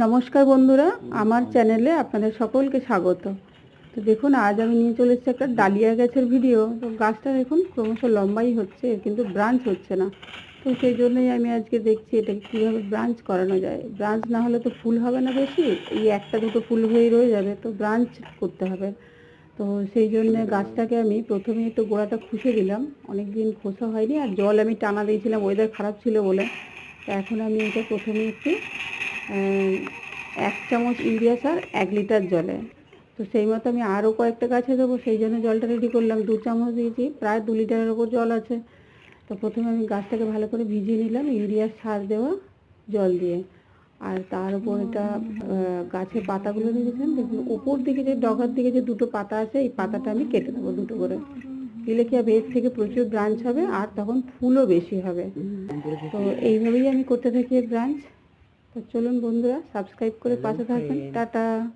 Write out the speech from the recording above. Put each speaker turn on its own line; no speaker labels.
নমস্কার বন্ধুরা, আমার চ্যানেলে আপনাদের সকলকে স্বাগত। তো দেখুন, আজ আমি নিয়ে চলে এসেছি একটা ডালিয়া গাছের ভিডিও তো গাছটা দেখুন, ক্রমশ লম্বাই হচ্ছে, কিন্তু ব্রাঞ্চ হচ্ছে না। তো সেই জন্যই আমি আজকে দেখছি এটাকে কীভাবে ব্রাঞ্চ করানো যায়। ব্রাঞ্চ না হলে তো ফুল হবে না বেশি, এই একটা দুটো ফুল হয়েই রয়ে যাবে, তো ব্রাঞ্চ করতে হবে। তো সেই জন্য গাছটাকে আমি প্রথমে একটু গোড়াটা খুশে দিলাম। অনেক দিন খোসা হয়নি, আর জল আমি টানা দিয়েছিলাম ওয়েদার খারাপ ছিল বলে। তো এখন আমি এটা প্রথমে একটু এক চামচ ইউরিয়া সার, এক লিটার জলে। তো সেই মতো আমি আরও কয়েকটা গাছে দেবো, সেই জন্য জলটা রেডি করলাম। দু চামচ দিয়েছি, প্রায় দু লিটারের ওপর জল আছে। তো প্রথমে আমি গাছটাকে ভালো করে ভিজিয়ে নিলাম, ইউরিয়া সার দেওয়া জল দিয়ে। আর তার উপর এটা গাছের পাতাগুলো দেখেছেন দেখুন উপর দিকে যে, ডগার দিকে যে দুটো পাতা আছে, এই পাতাটা আমি কেটে দেবো দুটো করে। দিলে কি হবে, এর থেকে প্রচুর ব্রাঞ্চ হবে, আর তখন ফুলও বেশি হবে। তো এইভাবেই আমি করতে থাকি ব্রাঞ্চ। তো চলুন বন্ধুরা সাবস্ক্রাইব করে পাশে থাকেন। টাটা।